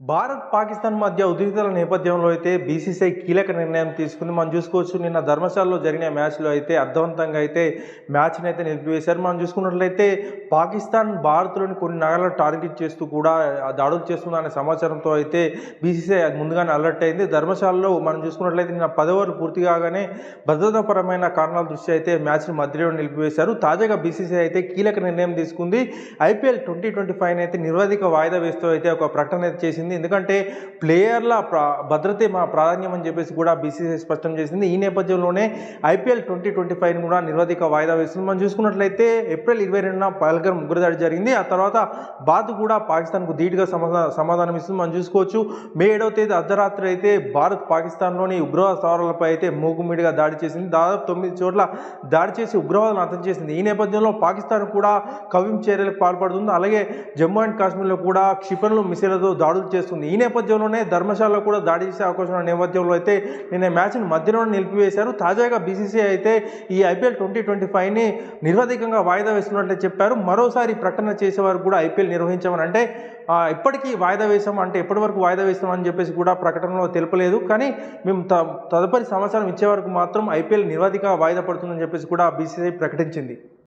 భారత్ పాకిస్తాన్ మధ్య ఉద్రిక్తల నేపథ్యంలో అయితే బీసీసీఐ కీలక నిర్ణయం తీసుకుంది. మనం చూసుకోవచ్చు నిన్న ధర్మశాలలో జరిగిన మ్యాచ్లో అయితే అర్థవంతంగా అయితే మ్యాచ్ని అయితే నిలిపివేశారు. మనం చూసుకున్నట్లయితే పాకిస్తాన్ భారత్లోని కొన్ని నగరాలు టార్గెట్ చేస్తూ కూడా దాడులు చేస్తుందనే సమాచారంతో అయితే బీసీసీఐ ముందుగానే అలర్ట్ అయింది. ధర్మశాలలో మనం చూసుకున్నట్లయితే నిన్న పది పూర్తి కాగానే భద్రతాపరమైన కారణాల దృష్ట్యా అయితే మ్యాచ్ని మధ్యలో నిలిపివేశారు. తాజాగా బీసీసీఐ అయితే కీలక నిర్ణయం తీసుకుంది. ఐపీఎల్ ట్వంటీ ట్వంటీ ఫైవ్ అయితే నిర్వాధిక వాయిదా వేస్తూ అయితే ఒక ప్రకటన అయితే చేసింది. ఎందుకంటే ప్లేయర్ల భద్రతే మా ప్రాధాన్యం అని చెప్పేసి కూడా బీసీసీఐ స్పష్టం చేసింది. ఈ నేపథ్యంలోనే ఐపీఎల్ ట్వంటీ ట్వంటీ ఫైవ్ కూడా నిరవధిక వాయిదా వేస్తుంది మనం చూసుకున్నట్లయితే ఏప్రిల్ ఇరవై రెండున పహల్గర్ ముగ్గురు దాడి జరిగింది. ఆ తర్వాత భారత్ కూడా పాకిస్తాన్కు ధీటుగా సమాధానం సమాధానం ఇస్తుంది. మనం చూసుకోవచ్చు. మే ఏడవ తేదీ అర్ధరాత్రి అయితే భారత్ పాకిస్తాన్లోని ఉగ్రవాద స్థావరాలపై అయితే మూగుమీడిగా దాడి చేసింది. దాదాపు తొమ్మిది చోట్ల దాడి చేసి ఉగ్రవాదులను అర్థం చేసింది. ఈ నేపథ్యంలో పాకిస్తాన్ కూడా కవిం చర్యలకు పాల్పడుతుంది. అలాగే జమ్మూ అండ్ కాశ్మీర్లో కూడా క్షిపణులు మిసైలతో దాడులు చేస్తుంది. ఈ నేపథ్యంలోనే ధర్మశాలలో కూడా దాడి చేసే అవకాశం ఉన్న నేపథ్యంలో అయితే నిన్న మ్యాచ్ని మధ్యలోనే నిలిపివేశారు. తాజాగా బీసీసీ అయితే ఈ ఐపీఎల్ ట్వంటీ ట్వంటీ ఫైవ్ని నిర్వాధికంగా వాయిదా వేస్తున్నట్లే చెప్పారు. మరోసారి ప్రకటన చేసే వారు కూడా ఐపీఎల్ నిర్వహించమని అంటే ఇప్పటికీ వాయిదా వేసాం అంటే ఎప్పటి వరకు వాయిదా వేస్తాం అని చెప్పేసి కూడా ప్రకటనలో తెలపలేదు. కానీ మేము త తదుపరి సమాచారం ఇచ్చే వరకు మాత్రం ఐపీఎల్ నిర్వాధిక వాయిదా పడుతుందని చెప్పేసి కూడా బీసీసీ ప్రకటించింది.